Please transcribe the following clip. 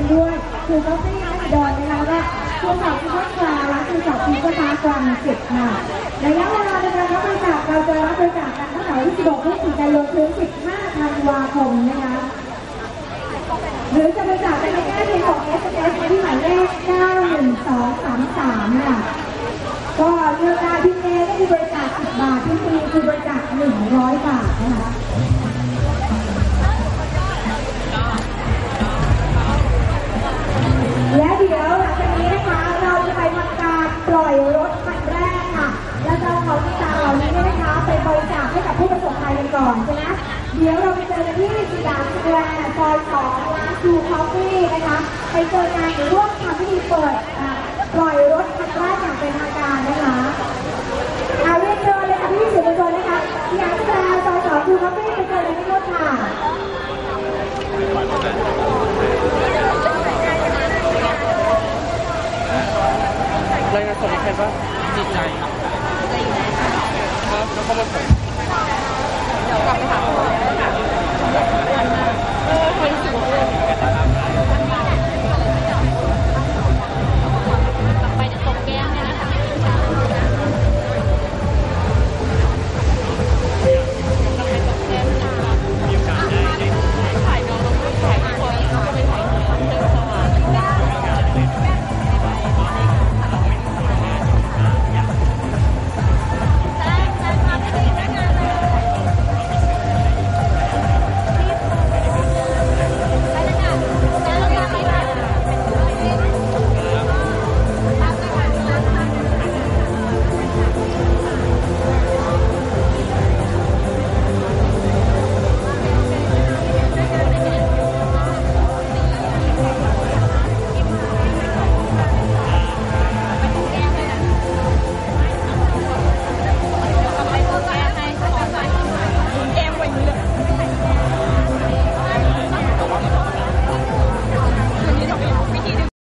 กันด้วย คือก็ไม่ย้ายมาดอนนะคะวก็ตัวสอบคือคลาและตัวสอบคือก็ตากลางสิบค่ะระยะเวลาในการรับบริจาคเราจะรับบริจาคกันตั้งแต่วันที่16พฤศจิกายนถึง 15 ธันวาคมนะคะหรือจะบริจาคเป็นแค่เพียงของ SMS ที่หมายเลข91233ค่ะก็เลือกได้พี่เอก็คือบริจาค10บาทพี่ปีคือบริจาค100 บาทนะคะ อนใช่เดี๋ยวเราไปเจอกันที่สยามสแควร์ซอย2ร้านดูคอฟฟี่นะคะ ไปเจองานร่วมทำพิธีเปิดปล่อยรถคันแรกอย่างเป็นทางการนะคะเอาเรียนเชิญเลยค่ะพี่สื่อมวลชนะคะสยามสแควร์ซอย2ดูคอฟฟี่ไปเจอกันที่รถค่ะรายงานสดในแค่ว่าจิตใจครับแล้วก็มาผม